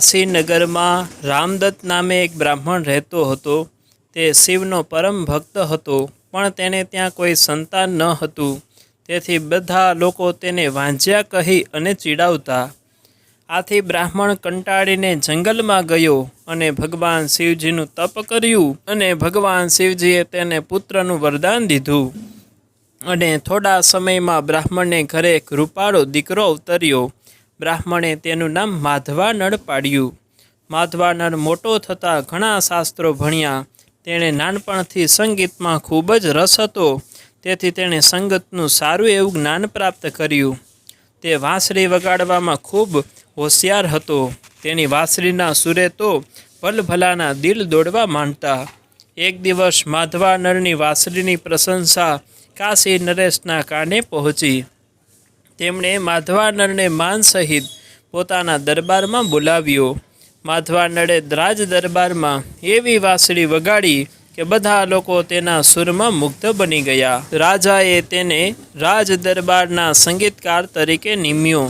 કાશીનગરમાં રામદત્ત નામે એક બ્રાહ્મણ રહેતો હતો. તે શિવનો પરમ ભક્ત હતો, પણ તેને ત્યાં કોઈ સંતાન ન હતું. તેથી બધા લોકો તેને વાંજ્યા કહી અને ચીડાવતા. આથી બ્રાહ્મણ કંટાળીને જંગલમાં ગયો અને ભગવાન શિવજીનું તપ કર્યું અને ભગવાન શિવજીએ તેને પુત્રનું વરદાન દીધું. અને થોડા સમયમાં બ્રાહ્મણને ઘરે એક રૂપાળો દીકરો અવતર્યો. બ્રાહ્મણે તેનું નામ માધવાનળ પાડ્યું. માધવાનળ મોટો થતાં ઘણા શાસ્ત્રો ભણ્યા. તેણે નાનપણથી સંગીતમાં ખૂબ જ રસ હતો. તેથી તેણે સંગતનું સારું એવું જ્ઞાન પ્રાપ્ત કર્યું. તે વાંસળી વગાડવામાં ખૂબ હોશિયાર હતો. તેની વાંસળીના સુરે તો ભલભલાના દિલ દોડવા માંડતા. એક દિવસ માધવાનળની વાંસળીની પ્રશંસા કાશી નરેશના કાને પહોંચી. તેમણે માધવાનળને માન સહિત પોતાના દરબારમાં બોલાવ્યો. માધવાનળે રાજ દરબારમાં એવી વાંસળી વગાડી કે બધા લોકો તેના સુરમાં મુગ્ધ બની ગયા. રાજાએ તેને રાજ દરબારના સંગીતકાર તરીકે નિમ્યો.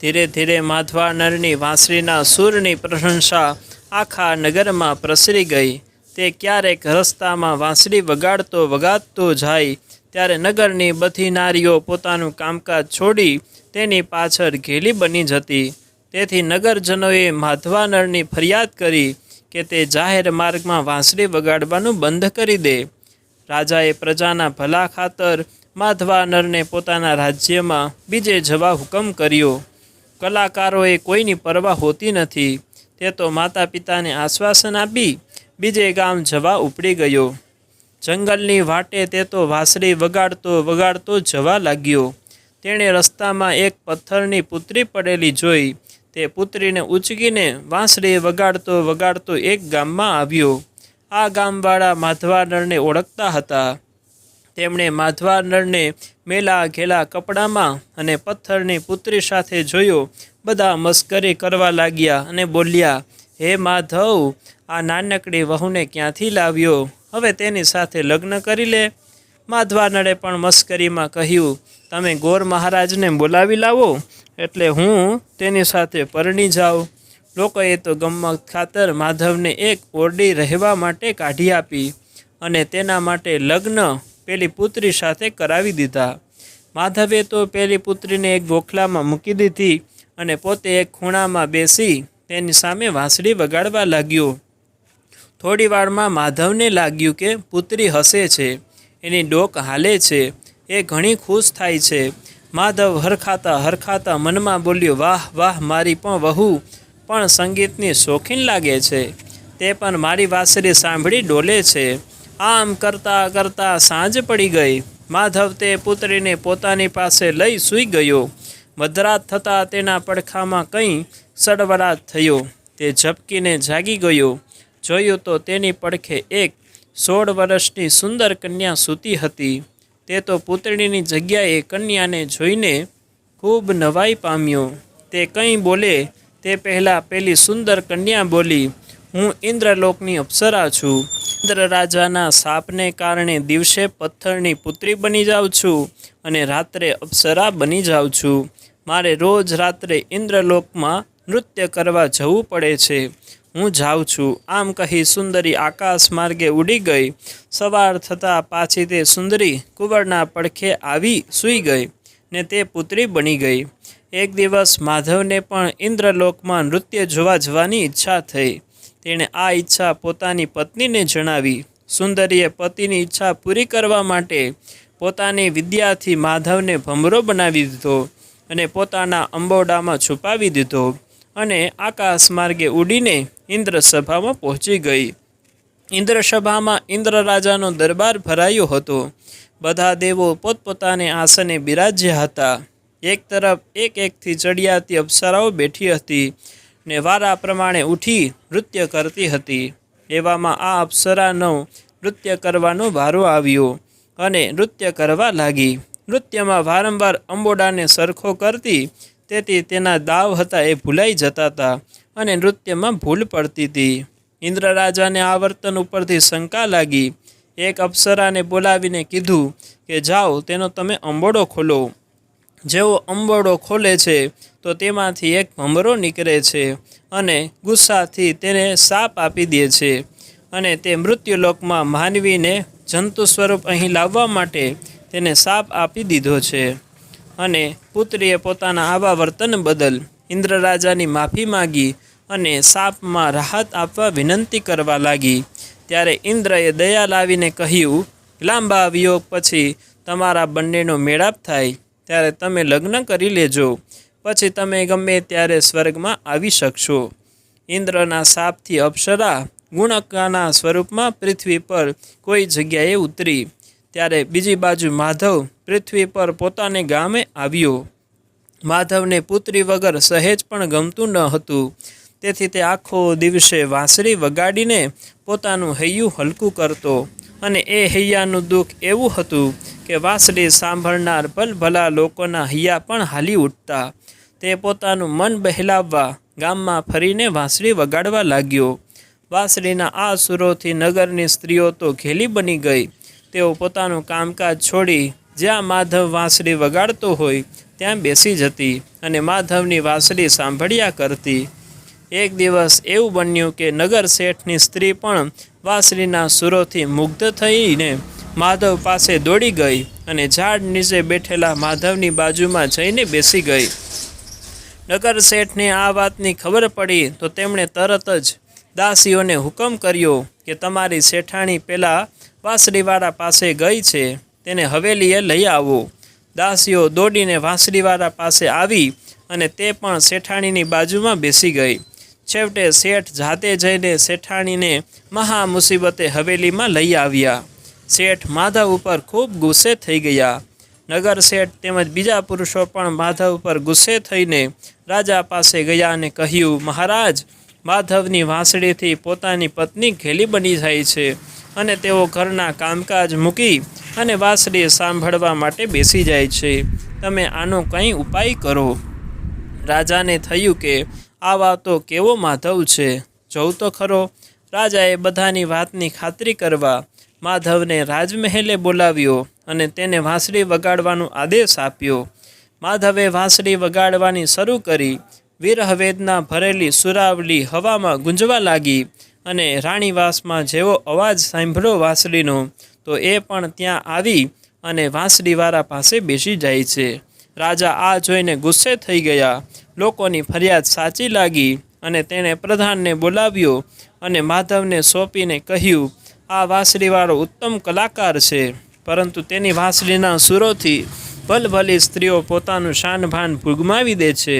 ધીરે ધીરે માધવાનળની વાંસળીના સૂરની પ્રશંસા આખા નગરમાં પ્રસરી ગઈ. તે ક્યારેક રસ્તામાં વાંસળી વગાડતો વગાડતો જાય ત્યારે નગરની બધી નારીઓ પોતાનું કામકાજ છોડી તેની પાછળ ઘેલી બની જતી. તેથી નગરજનોએ માધવાનળની ફરિયાદ કરી કે તે જાહેર માર્ગમાં વાંસળી વગાડવાનું બંધ કરી દે. રાજાએ પ્રજાના ભલા ખાતર માધવાનરને પોતાના રાજ્યમાં બીજે જવા હુકમ કર્યો. કલાકારોએ કોઈની પરવા હોતી નથી. તે તો માતા પિતાને આશ્વાસન આપી બીજે ગામ જવા ઉપડી ગયો. જંગલની વાટે તે તો વાંસળી વગાડતો વગાડતો જવા લાગ્યો. તેણે રસ્તામાં એક પથ્થરની પુત્રી પડેલી જોઈ. તે પુત્રીને ઉચકીને વાંસળી વગાડતો વગાડતો એક ગામમાં આવ્યો. આ ગામવાળા માધવાનળને ઓળખતા હતા. તેમણે માધવાનળને મેલા ઘેલા કપડામાં અને પથ્થરની પુત્રી સાથે જોયો. બધા મસ્કરી કરવા લાગ્યા અને બોલ્યા, હે માધવ, આ નાનકડી વહુને ક્યાંથી લાવ્યો? હવે તેની સાથે લગ્ન કરી લે. માધવાનળે પણ મસ્કરીમાં કહ્યું, તમે ગોર મહારાજને બોલાવી લાવો, એટલે હું તેની સાથે પરણી જાઉં. લોકોએ તો ગમ્મત ખાતર માધવને એક ઓરડી રહેવા માટે કાઢી આપી અને તેના માટે લગ્ન પેલી પુત્રી સાથે કરાવી દીધા. માધવે તો પેલી પુત્રીને એક ગોખલામાં મૂકી દીધી અને પોતે એક ખૂણામાં બેસી તેની સામે વાંસળી વગાડવા લાગ્યો. થોડી વારમાં માધવને લાગ્યું કે પુત્રી હસે છે. એની ડોક હાલે છે. એ ઘણી ખુશ થાય છે. માધવ હરખાતા હરખાતા મનમાં બોલ્યો, વાહ વાહ, મારી પણ વહુ. પણ સંગીતની શોખીન લાગે છે. તે પણ મારી વાસરી સાંભળી ડોલે છે. આમ કરતાં કરતાં સાંજ પડી ગઈ. માધવ તે પુત્રીને પોતાની પાસે લઈ સૂઈ ગયો. મધરાત થતાં તેના પડખામાં કંઈ સડવડાટ થયો. તે ઝપકીને જાગી ગયો. જોયું તો તેની પડખે એક સોળ વર્ષની સુંદર કન્યા સૂતી હતી. તે તો પુતળીની જગ્યાએ કન્યાને જોઈને ખૂબ નવાઈ પામ્યો. તે કંઈ બોલે તે પહેલાં પેલી સુંદર કન્યા બોલી, હું ઇન્દ્રલોકની અપ્સરા છું. ઇન્દ્ર રાજાના સાપને કારણે દિવસે પથ્થરની પુત્રી બની જાઉં છું અને રાત્રે અપ્સરા બની જાઉં છું. મારે રોજ રાત્રે ઇન્દ્રલોકમાં નૃત્ય કરવા જવું પડે છે. હું જાઉં છું. આમ કહી સુંદરી આકાશ માર્ગે ઉડી ગઈ. સવાર થતાં પાછી તે સુંદરી કુંવરના પડખે આવી સૂઈ ગઈ ને તે પુત્રી બની ગઈ. એક દિવસ માધવને પણ ઇન્દ્રલોકમાં નૃત્ય જોવા જવાની ઈચ્છા થઈ. તેણે આ ઈચ્છા પોતાની પત્નીને જણાવી. સુંદરીએ પતિની ઈચ્છા પૂરી કરવા માટે પોતાની વિદ્યાથી માધવને ભમરો બનાવી દીધો અને પોતાના અંબોડામાં છુપાવી દીધો. અને આકાશ માર્ગે ઉડીને ઇન્દ્રસભામાં પહોંચી ગઈ. ઇન્દ્રસભામાં ઇન્દ્ર રાજાનો દરબાર ભરાયો હતો. બધા દેવો પોતપોતાને આસને બિરાજ્યા હતા. એક તરફ એક એકથી ચડિયાતી અપ્સરાઓ બેઠી હતી ને વારા પ્રમાણે ઉઠી નૃત્ય કરતી હતી. એવામાં આ અપ્સરાનો નૃત્ય કરવાનો વારો આવ્યો અને નૃત્ય કરવા લાગી. નૃત્યમાં વારંવાર અંબોડાને સરખો કરતી તેથી તેના દાવ હતા એ ભૂલાઈ જતા હતા અને નૃત્યમાં ભૂલ પડતી હતી. ઇન્દ્ર રાજાને આ વર્તન ઉપરથી શંકા લાગી. એક અપ્સરાને બોલાવીને કીધું કે, જાઓ, તેનો તમે અંબોડો ખોલો. જેવો અંબોડો ખોલે છે, તો તેમાંથી એક ભમરો નીકળે છે અને ગુસ્સાથી તેને સાપ આપી દે છે અને તે મૃત્યુલોકમાં માનવીને જંતુ સ્વરૂપ અહીં લાવવા માટે તેને સાપ આપી દીધો છે. અને પુત્રીએ પોતાના આવા વર્તન બદલ ઇન્દ્ર રાજાની માફી માગી અને સાપમાં રાહત આપવા વિનંતી કરવા લાગી. ત્યારે ઇન્દ્રએ દયા લાવીને કહ્યું, લાંબા વિયોગ પછી તમારા બંનેનો મેળાપ થાય. ત્યારે તમે લગ્ન કરી લેજો. પછી તમે ગમે ત્યારે સ્વર્ગમાં આવી શકશો. ઇન્દ્રના સાપથી અપ્સરા ગુણકાના સ્વરૂપમાં પૃથ્વી પર કોઈ જગ્યાએ ઉતરી. ત્યારે બીજી બાજુ માધવ પૃથ્વી પર પોતાને ગામે આવ્યો. માધવને પુત્રી વગર સહેજ પણ ગમતું ન હતું. તેથી તે આખો દિવસે વાંસળી વગાડીને પોતાનું હૈયું હલકું કરતો અને એ હૈયાનું દુઃખ એવું હતું કે વાંસળી સાંભળનાર ભલભલા લોકોના હૈયા પણ હાલી ઉઠતા. તે પોતાનું મન બહેલાવવા ગામમાં ફરીને વાંસળી વગાડવા લાગ્યો. વાંસળીના આ સુરોથી નગરની સ્ત્રીઓ તો ઘેલી બની ગઈ. તેઓ પોતાનું કામકાજ છોડી જ્યાં માધવ વાંસળી વગાડતો હોય, ત્યાં બેસી જતી અને માધવની વાંસળી સાંભળ્યા કરતી. એક દિવસ એવું બન્યું કે નગર શેઠની સ્ત્રી પણ વાંસળીના સુરોથી મુગ્ધ થઈને માધવ પાસે દોડી ગઈ અને ઝાડ નીચે બેઠેલા માધવની બાજુમાં જઈને બેસી ગઈ. નગર શેઠને આ વાતની ખબર પડી તો તેમણે તરત જ દાસીઓને હુકમ કર્યો કે તમારી શેઠાણી પહેલાં વાંસળીવાળા પાસે ગઈ છે. તેને હવેલીએ લઈ આવો. દાસીઓ દોડીને વાંસળીવાળા પાસે આવી અને તે પણ શેઠાણીની બાજુમાં બેસી ગઈ. છેવટે શેઠ જાતે જઈને શેઠાણીને મહા મુસીબતે હવેલીમાં લઈ આવ્યા. શેઠ માધવ ઉપર ખૂબ ગુસ્સે થઈ ગયા. નગર શેઠ તેમજ બીજા પુરુષો પણ માધવ પર ગુસ્સે થઈને રાજા પાસે ગયા અને કહ્યું, મહારાજ, માધવની વાંસળીથી પોતાની પત્ની ઘેલી બની જાય છે. અને તેઓ ઘરના કામકાજ મૂકી અને વાંસળી સાંભળવા માટે બેસી જાય છે. તમે આનો કંઈ ઉપાય કરો? રાજાને થયું કે, આ વાતો કેવો માધવ છે? જોઉં તો ખરો. રાજાએ બધાની વાતની ખાતરી કરવા માધવને રાજમહેલે બોલાવ્યો અને તેને વાંસળી વગાડવાનો આદેશ આપ્યો. માધવે વાંસળી વગાડવાની શરૂ કરી. વિરહવેદના ભરેલી સુરાવલી હવામાં ગુંજવા લાગી. અને રાણીવાસમાં જેવો અવાજ સાંભળ્યો વાંસળીનો, તો એ પણ ત્યાં આવી અને વાંસળીવાળા પાસે બેસી જાય છે. રાજા આ જોઈને ગુસ્સે થઈ ગયા. લોકોની ફરિયાદ સાચી લાગી અને તેણે પ્રધાનને બોલાવ્યો અને માધવને સોંપીને કહ્યું, આ વાંસળીવાળો ઉત્તમ કલાકાર છે, પરંતુ તેની વાંસળીના સુરોથી ભલભલી સ્ત્રીઓ પોતાનું શાનભાન ભૂગમાવી દે છે.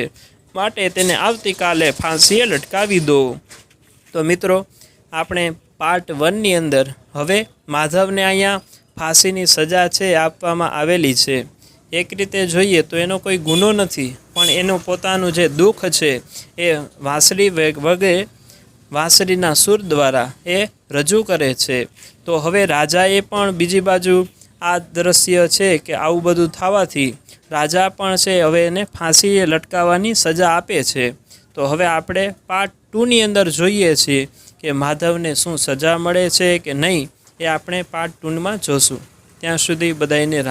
માટે તેને આવતીકાલે ફાંસીએ લટકાવી દો. તો મિત્રો આપણે પાર્ટ વનની અંદર હવે માધવને અહીંયા ફાંસીની સજા છે આપવામાં આવેલી છે. એક રીતે જોઈએ તો એનો કોઈ ગુનો નથી, પણ એનું પોતાનું જે દુઃખ છે એ વાંસળી વગે વાંસળીના સૂર દ્વારા એ રજૂ કરે છે. તો હવે રાજાએ પણ બીજી બાજુ આ દ્રશ્ય છે કે આવું બધું થવાથી રાજા પણ છે હવે એને ફાંસીએ લટકાવવાની સજા આપે છે. તો હવે આપણે પાર્ટ ટુની અંદર જોઈએ છીએ કે માધવને શું સજા મળે છે કે નહીં એ આપણે પાર્ટ ટુમાં જોશું. ત્યાં સુધી બધાને રામ